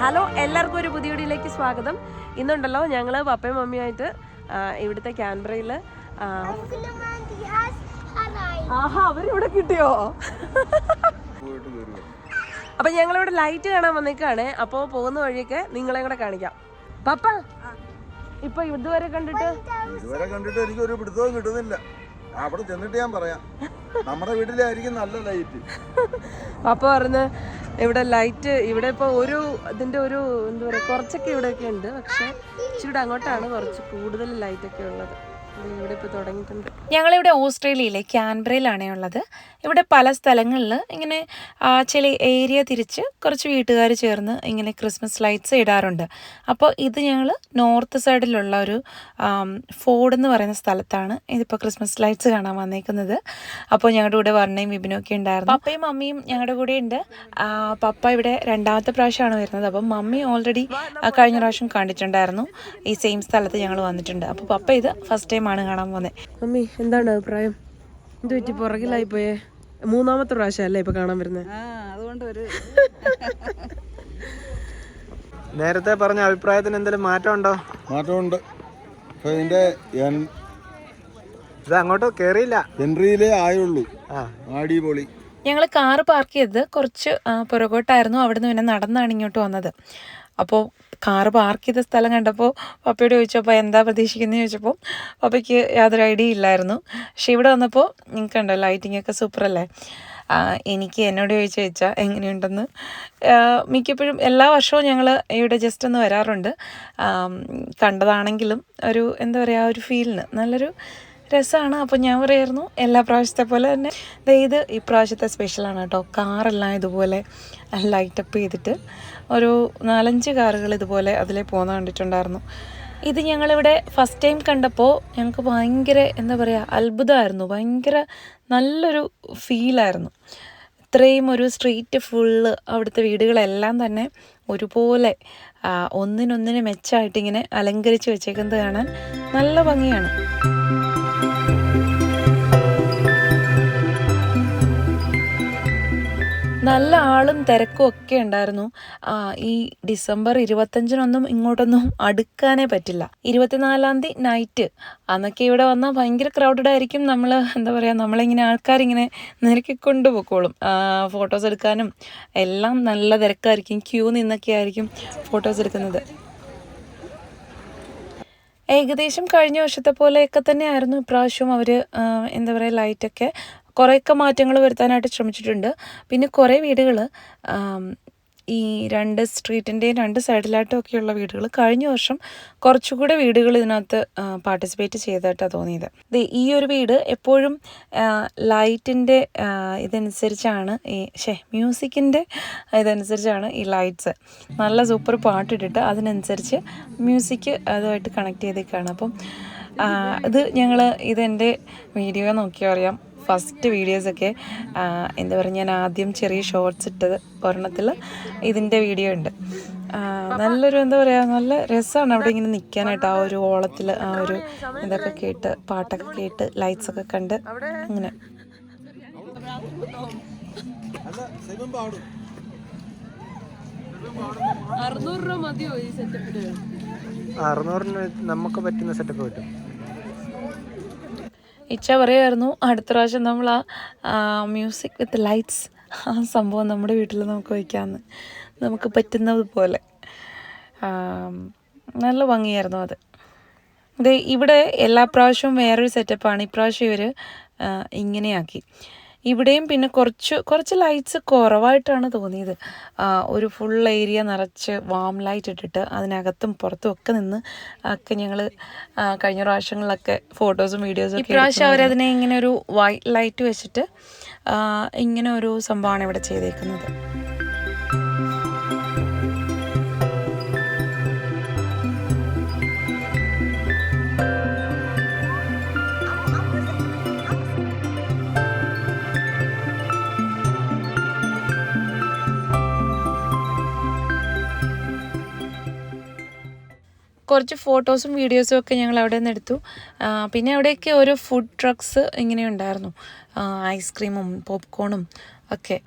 Hello എല്ലാവർക്കും ഒരു പുതിയ വീഡിയോയിലേക്ക് സ്വാഗതം. ഇന്നുണ്ടല്ലോ ഞങ്ങൾ പപ്പയും മമ്മിയായിട്ട് ഇവിടുത്തെ ക്യാൻബ്രയിൽ ആഹാ അവരിവിടെ കിട്ടിയോ? അപ്പൊ ഞങ്ങളിവിടെ ലൈറ്റ് കാണാൻ വന്നേക്കാണ്. അപ്പോൾ പോകുന്ന വഴിയൊക്കെ നിങ്ങളെ കൂടെ കാണിക്കാം. പപ്പ ഇപ്പൊ ഇതുവരെ കണ്ടിട്ട്? ഇതുവരെ കണ്ടിട്ട് എനിക്ക് ഒരു പിടുത്തവും കിട്ടുന്നില്ല. അവിടെ ചെന്നിട്ട് ഞാൻ പറയാം. നമ്മുടെ വീട്ടിലായിരിക്കും നല്ല ലൈറ്റ്. പപ്പ പറഞ്ഞ് ഇവിടെ ലൈറ്റ് ഇവിടെ ഇപ്പോൾ ഒരു ഇതിന്റെ ഒരു എന്താ പറയുക കുറച്ചൊക്കെ ഇവിടെയൊക്കെ ഉണ്ട്. പക്ഷേ ഇച്ചിരി അങ്ങോട്ടാണ് കുറച്ച് കൂടുതൽ ലൈറ്റൊക്കെ ഉള്ളത്. ഇവിടെ ഇപ്പോൾ തുടങ്ങിയിട്ടുണ്ട്. ഞങ്ങളിവിടെ ഓസ്ട്രേലിയയിലെ ക്യാൻബ്രയിലാണ് ഉള്ളത്. ഇവിടെ പല സ്ഥലങ്ങളിൽ ഇങ്ങനെ ചില ഏരിയ തിരിച്ച് കുറച്ച് വീട്ടുകാർ ചേർന്ന് ഇങ്ങനെ ക്രിസ്മസ് ലൈറ്റ്സ് ഇടാറുണ്ട്. അപ്പോൾ ഇത് ഞങ്ങൾ നോർത്ത് സൈഡിലുള്ള ഒരു ഫോർഡ് എന്ന് പറയുന്ന സ്ഥലത്താണ് ഇതിപ്പോൾ ക്രിസ്മസ് ലൈറ്റ്സ് കാണാൻ വന്നേക്കുന്നത്. അപ്പോൾ ഞങ്ങളുടെ കൂടെ വർണയും വിപിനൊക്കെ ഒക്കെ ഉണ്ടായിരുന്നു. പപ്പയും മമ്മിയും ഞങ്ങളുടെ കൂടെ ഉണ്ട്. പപ്പ ഇവിടെ രണ്ടാമത്തെ പ്രാവശ്യമാണ് വരുന്നത്. അപ്പം മമ്മി ഓൾറെഡി കഴിഞ്ഞ പ്രാവശ്യം കണ്ടിട്ടുണ്ടായിരുന്നു. ഈ സെയിം സ്ഥലത്ത് ഞങ്ങൾ വന്നിട്ടുണ്ട്. അപ്പോൾ പപ്പ ഇത് ഫസ്റ്റ് ടൈമാണ് കാണാൻ പോകുന്നത് മമ്മി എന്താണ് അഭിപ്രായം? എന്ത് പറ്റി? പുറകിലായി പോയേ. മൂന്നാമത്തെ പ്രാവശ്യം അല്ലേ ഇപ്പൊ കാണാൻ വരുന്നത് അതുകൊണ്ട് ഒരു നേരത്തെ പറഞ്ഞ അഭിപ്രായത്തിന് എന്തെങ്കിലും മാറ്റമുണ്ടോ? മാറ്റമുണ്ട്. ഇപ്പൊ ഇതിന്റെ എൻ- ഇത് അങ്ങോട്ട് കേറിയില്ല. എൻട്രിയിലേ ആയുള്ളൂ. ആ. അടിപൊളി. ഞങ്ങൾ കാറ് പാർക്ക് ചെയ്തത് കുറച്ച് പുറകോട്ടായിരുന്നു. അവിടുന്ന് പിന്നെ നടന്നാണ് ഇങ്ങോട്ട് വന്നത്. അപ്പോൾ കാറ് പാർക്ക് ചെയ്ത സ്ഥലം കണ്ടപ്പോൾ പപ്പയോട് ചോദിച്ചപ്പോൾ എന്താ പ്രതീക്ഷിക്കുന്നത് ചോദിച്ചപ്പോൾ പപ്പയ്ക്ക് യാതൊരു ഐഡിയ ഇല്ലായിരുന്നു. പക്ഷെ ഇവിടെ വന്നപ്പോൾ നിങ്ങൾക്ക് ഉണ്ടോ ലൈറ്റിംഗ് ഒക്കെ സൂപ്പർ അല്ലേ? എനിക്ക് എന്നോട് ചോദിച്ചു ചോദിച്ചാൽ എങ്ങനെയുണ്ടെന്ന്. മിക്കപ്പോഴും എല്ലാ വർഷവും ഞങ്ങൾ ഇവിടെ ജസ്റ്റ് ഒന്ന് വരാറുണ്ട്. കണ്ടതാണെങ്കിലും ഒരു എന്താ പറയുക ഒരു ഫീലിന് നല്ലൊരു രസമാണ് അപ്പോൾ ഞാൻ പറയായിരുന്നു എല്ലാ പ്രാവശ്യത്തെ പോലെ തന്നെ. ഇത് ഈ പ്രാവശ്യത്തെ സ്പെഷ്യലാണ് കേട്ടോ. കാറെല്ലാം ഇതുപോലെ ലൈറ്റപ്പ് ചെയ്തിട്ട് ഒരു നാലഞ്ച് കാറുകൾ ഇതുപോലെ അതിലെ പോകുന്ന കണ്ടിട്ടുണ്ടായിരുന്നു. ഇത് ഞങ്ങളിവിടെ ഫസ്റ്റ് ടൈം കണ്ടപ്പോൾ ഞങ്ങൾക്ക് ഭയങ്കര എന്താ പറയുക അത്ഭുതമായിരുന്നു. ഭയങ്കര നല്ലൊരു ഫീലായിരുന്നു ഇത്രയും ഒരു സ്ട്രീറ്റ് ഫുള്ള് അവിടുത്തെ വീടുകളെല്ലാം തന്നെ ഒരുപോലെ ഒന്നിനൊന്നിന് മെച്ചമായിട്ട് ഇങ്ങനെ അലങ്കരിച്ച് വെച്ചേക്കുന്നത് കാണാൻ നല്ല ഭംഗിയാണ്. നല്ല ആളും തിരക്കും ഒക്കെ ഉണ്ടായിരുന്നു. ഈ ഡിസംബർ ഇരുപത്തഞ്ചിനൊന്നും ഇങ്ങോട്ടൊന്നും അടുക്കാനേ പറ്റില്ല. ഇരുപത്തിനാലാം തീയതി നൈറ്റ് അന്നൊക്കെ ഇവിടെ വന്നാൽ ഭയങ്കര ക്രൗഡഡ് ആയിരിക്കും. നമ്മൾ എന്താ പറയുക നമ്മളിങ്ങനെ ആൾക്കാരിങ്ങനെ നിരക്കിക്കൊണ്ട് പൊക്കോളും. ഫോട്ടോസ് എടുക്കാനും എല്ലാം നല്ല തിരക്കായിരിക്കും. ക്യൂ നിന്നൊക്കെ ആയിരിക്കും ഫോട്ടോസ് എടുക്കുന്നത്. ഏകദേശം കഴിഞ്ഞ വർഷത്തെ പോലെയൊക്കെ തന്നെയായിരുന്നു. ഇപ്രാവശ്യവും അവർ എന്താ പറയുക ലൈറ്റൊക്കെ കുറേയൊക്കെ മാറ്റങ്ങൾ വരുത്താനായിട്ട് ശ്രമിച്ചിട്ടുണ്ട്. പിന്നെ കുറേ വീടുകൾ ഈ രണ്ട് സ്ട്രീറ്റിന്റെയും രണ്ട് സൈഡിലായിട്ടും ഒക്കെയുള്ള വീടുകൾ കഴിഞ്ഞ വർഷം കുറച്ചുകൂടെ വീടുകൾ ഇതിനകത്ത് പാർട്ടിസിപ്പേറ്റ് ചെയ്തതായിട്ടാണ് തോന്നിയത്. ദേ ഈ ഒരു വീട് എപ്പോഴും ലൈറ്റിന്റെ ഇതനുസരിച്ചാണ് ഈ ഷേ മ്യൂസിക്കിന്റെ ഇതനുസരിച്ചാണ് ഈ ലൈറ്റ്സ്. നല്ല സൂപ്പർ പാട്ടിട്ടിട്ട് അതിനനുസരിച്ച് മ്യൂസിക് അതുമായിട്ട് കണക്ട് ചെയ്തേക്കാണ്. അപ്പം ഇത് ഞങ്ങൾ ഇതെന്റെ വീഡിയോ നോക്കിയാൽ അറിയാം. ഫസ്റ്റ് വീഡിയോസൊക്കെ എന്താ പറയുക ഞാൻ ആദ്യം ചെറിയ ഷോർട്സ് ഇട്ടത് ഒരെണ്ണത്തിൽ ഇതിന്റെ വീഡിയോ ഉണ്ട്. നല്ലൊരു എന്താ പറയുക നല്ല രസമാണ് അവിടെ ഇങ്ങനെ നിൽക്കാനായിട്ട് ആ ഒരു ഓളത്തിൽ ആ ഒരു ഇതൊക്കെ കേട്ട് പാട്ടൊക്കെ കേട്ട് ലൈറ്റ്സ് ഒക്കെ കണ്ട് അങ്ങനെ അറുന്നൂറ് രൂപ മതിയോ ഈ സെറ്റപ്പിന് അറുന്നൂറിന് നമുക്ക് പറ്റുന്ന സെറ്റപ്പ് കിട്ടും. ഇച്ച പറയുമായിരുന്നു അടുത്ത പ്രാവശ്യം നമ്മൾ ആ മ്യൂസിക് വിത്ത് ലൈറ്റ്സ് ആ സംഭവം നമ്മുടെ വീട്ടിൽ നമുക്ക് വയ്ക്കാമെന്ന് നമുക്ക് പറ്റുന്നത് പോലെ. നല്ല ഭംഗിയായിരുന്നു അത്. ഇത് ഇവിടെ എല്ലാ പ്രാവശ്യവും വേറൊരു സെറ്റപ്പാണ് ഇപ്രാവശ്യം ഇവർ ഇങ്ങനെയാക്കി. ഇവിടെയും പിന്നെ കുറച്ച് കുറച്ച് ലൈറ്റ്സ് കുറവായിട്ടാണ് തോന്നിയത്. ഒരു ഫുൾ ഏരിയ നിറച്ച് വാം ലൈറ്റ് ഇട്ടിട്ട് അതിനകത്തും പുറത്തും ഒക്കെ നിന്ന് ഒക്കെ ഞങ്ങൾ കഴിഞ്ഞ പ്രാവശ്യങ്ങളിലൊക്കെ ഫോട്ടോസും വീഡിയോസും ഒക്കെ ഇപ്രാവശ്യം അവരതിനെ ഇങ്ങനെ ഒരു വൈറ്റ് ലൈറ്റ് വെച്ചിട്ട് ഇങ്ങനെ ഒരു സംഭവമാണ് ഇവിടെ ചെയ്തേക്കുന്നത്. കുറച്ച് ഫോട്ടോസും വീഡിയോസും ഒക്കെ ഞങ്ങൾ അവിടെ നിന്ന് എടുത്തു. പിന്നെ അവിടെയൊക്കെ ഓരോ ഫുഡ് ട്രക്സ് ഇങ്ങനെ ഉണ്ടായിരുന്നു. ഐസ്ക്രീമും പോപ്കോണും ഒക്കെ.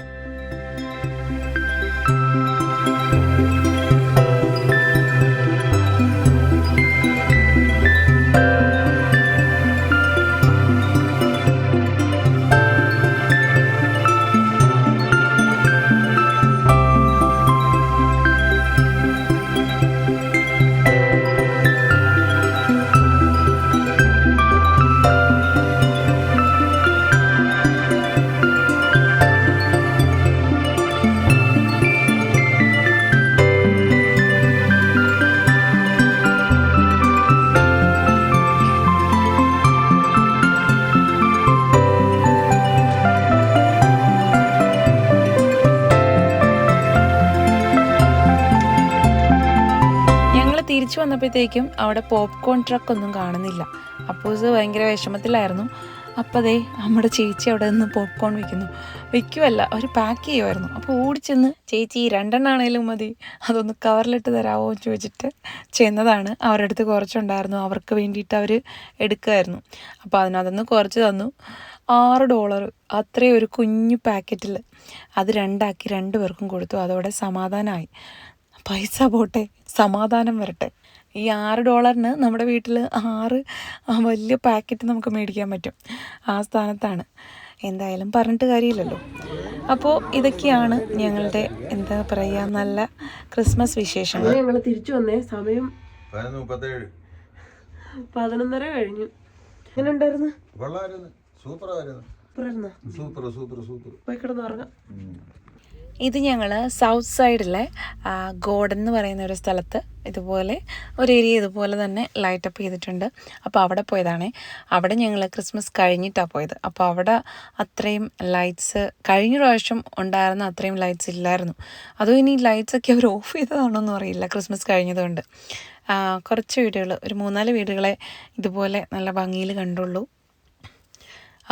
വന്നപ്പോഴത്തേക്കും അവിടെ പോപ്കോൺ ട്രക്ക് ഒന്നും കാണുന്നില്ല. ഇത് ഭയങ്കര വിഷമത്തിലായിരുന്നു. അപ്പോൾ അതേ നമ്മുടെ ചേച്ചി അവിടെ നിന്ന് പോപ്കോൺ വിൽക്കുന്നു വിൽക്കുമല്ല അവർ പാക്ക് ചെയ്യുമായിരുന്നു അപ്പോൾ ഓടിച്ചെന്ന് ചേച്ചി രണ്ടെണ്ണാണേലും മതി. അതൊന്ന് കവറിലിട്ട് തരാമോ എന്ന് ചോദിച്ചിട്ട് ചെന്നതാണ്. അവരുടെ അടുത്ത് കുറച്ചുണ്ടായിരുന്നു. അവർക്ക് വേണ്ടിയിട്ട് അവർ എടുക്കുമായിരുന്നു അപ്പോൾ അതിനകത്തുനിന്ന് കുറച്ച് തന്നു. ആറ് ഡോളർ അത്രയും ഒരു കുഞ്ഞു പാക്കറ്റിൽ അത് രണ്ടാക്കി രണ്ട് പേർക്കും കൊടുത്തു. അതോടെ സമാധാനമായി പൈസ പോട്ടെ. സമാധാനം വരട്ടെ. ഈ ആറ് ഡോളറിന് നമ്മുടെ വീട്ടിൽ ആറ് വലിയ പാക്കറ്റ് നമുക്ക് മേടിക്കാൻ പറ്റും. ആ സ്ഥാനത്താണ്. എന്തായാലും പറഞ്ഞിട്ട് കാര്യമില്ലല്ലോ. അപ്പോൾ ഇതൊക്കെയാണ് ഞങ്ങളുടെ എന്താ പറയുക നല്ല ക്രിസ്മസ് വിശേഷങ്ങൾ. ഞങ്ങൾ തിരിച്ചു വന്നേ. സമയം പതിനൊന്നര കഴിഞ്ഞു. എങ്ങനെ ഉണ്ടായിരുന്നു സൂപ്പർ സൂപ്പർ സൂപ്പർ പോയി കിടന്നു ഉറങ്ങാം ഇത് ഞങ്ങൾ സൗത്ത് സൈഡിലെ ഗോഡൻ എന്ന് പറയുന്ന ഒരു സ്ഥലത്ത് ഇതുപോലെ ഒരു ഏരിയ ഇതുപോലെ തന്നെ ലൈറ്റപ്പ് ചെയ്തിട്ടുണ്ട്. അപ്പോൾ അവിടെ പോയതാണ്. അവിടെ ഞങ്ങൾ ക്രിസ്മസ് കഴിഞ്ഞിട്ടാണ് പോയത്. അപ്പോൾ അവിടെ അത്രയും ലൈറ്റ്സ് കഴിഞ്ഞ പ്രാവശ്യം ഉണ്ടായിരുന്ന അത്രയും ലൈറ്റ്സ് ഇല്ലായിരുന്നു. അതും ഇനി ലൈറ്റ്സ് ഒക്കെ അവർ ഓഫ് ചെയ്തതാണോന്നും അറിയില്ല. ക്രിസ്മസ് കഴിഞ്ഞതുകൊണ്ട്. കുറച്ച് വീടുകൾ ഒരു മൂന്നാൽ വീടുകളെ ഇതുപോലെ നല്ല ഭംഗിയിൽ കണ്ടുള്ളൂ.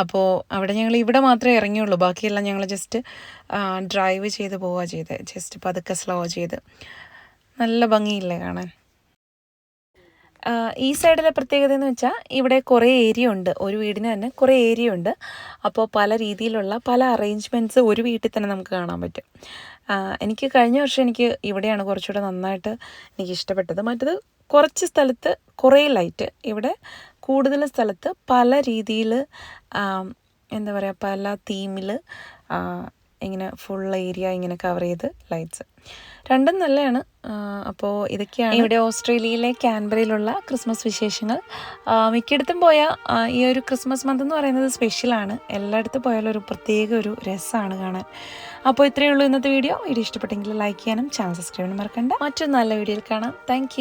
അപ്പോൾ അവിടെ ഞങ്ങൾ ഇവിടെ മാത്രമേ ഇറങ്ങിയുള്ളൂ. ബാക്കിയെല്ലാം ഞങ്ങൾ ജസ്റ്റ് ഡ്രൈവ് ചെയ്ത് പോവുക ചെയ്ത്. ജസ്റ്റ് പതുക്കെ സ്ലോ ചെയ്ത്. നല്ല ഭംഗിയില്ലേ കാണാൻ. ഈ സൈഡിലെ പ്രത്യേകത എന്ന് വെച്ചാൽ ഇവിടെ കുറേ ഏരിയ ഉണ്ട്. ഒരു വീടിന് തന്നെ കുറേ ഏരിയ ഉണ്ട്. അപ്പോൾ പല രീതിയിലുള്ള പല അറേഞ്ച്മെന്റ്സ് ഒരു വീട്ടിൽ തന്നെ നമുക്ക് കാണാൻ പറ്റും. എനിക്ക് കഴിഞ്ഞ വർഷം എനിക്ക് ഇവിടെയാണ് കുറച്ചുകൂടെ നന്നായിട്ട് എനിക്ക് ഇഷ്ടപ്പെട്ടത്. മറ്റത് കുറച്ച് സ്ഥലത്ത് കുറേ ലൈറ്റ് ഇവിടെ കൂടുതൽ സ്ഥലത്ത് പല രീതിയിൽ എന്താ പറയുക പല തീമിൽ ഇങ്ങനെ ഫുൾ ഏരിയ ഇങ്ങനെ കവർ ചെയ്ത് ലൈറ്റ്സ് രണ്ടും നല്ലതാണ് അപ്പോൾ ഇതൊക്കെയാണ്. ഇവിടെ ഓസ്ട്രേലിയയിലെ ക്യാൻബറയിലുള്ള ക്രിസ്മസ് വിശേഷങ്ങൾ. മിക്കയിടത്തും പോയാൽ ഈ ഒരു ക്രിസ്മസ് മന്ത് എന്ന് പറയുന്നത് സ്പെഷ്യലാണ് എല്ലായിടത്തും പോയാലും ഒരു പ്രത്യേക ഒരു രസമാണ് കാണാൻ. അപ്പോൾ ഇത്രയേ ഉള്ളൂ ഇന്നത്തെ വീഡിയോ വീഡിയോ ഇഷ്ടപ്പെട്ടെങ്കിൽ ലൈക്ക് ചെയ്യാനും ചാനൽ സബ്സ്ക്രൈബ് ചെയ്യാനും മറക്കണ്ട. മറ്റൊരു നല്ല വീഡിയോയിൽ കാണാം. താങ്ക്